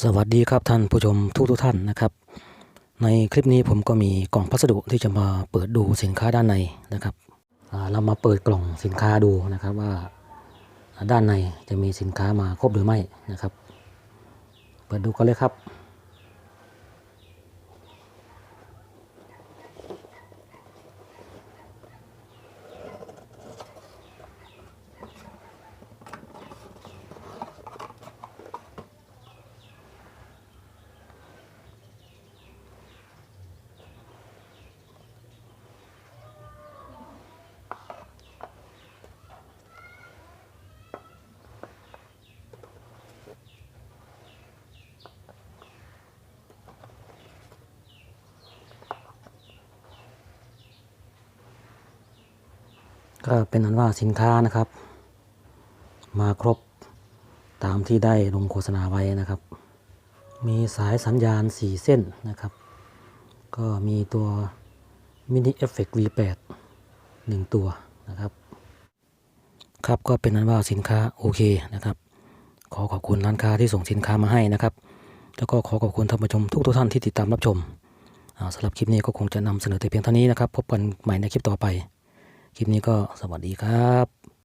สวัสดีครับท่านผู้ชมทุกทุกท่านนะครับ ในคลิปนี้ผมก็มีกล่องพัสดุที่จะมาเปิดดูสินค้าด้านในนะครับเรามาเปิดกล่องสินค้าดูนะครับว่าด้านในจะมีสินค้ามาครบหรือไม่นะครับ เปิดดูกันเลยครับ ก็เป็นอันว่าสินค้านะครับ มาครบตามที่ได้ลงโฆษณาไว้นะครับ มีสายสัญญาณ 4 เส้นนะครับ ก็มีตัวมินิเอฟเฟก V8 1 ตัวนะครับ ครับก็เป็นนั้นว่าสินค้าโอเคนะครับ ขอขอบคุณร้านค้าที่ส่งสินค้ามาให้นะครับ แล้วก็ขอขอบคุณท่านผู้ชมทุกทุกท่านที่ติดตามรับชมสำหรับคลิปนี้ก็คงจะนำเสนอแต่เพียงเท่านี้นะครับ พบกันใหม่ในคลิปต่อไป คลิปนี้ก็สวัสดีครับ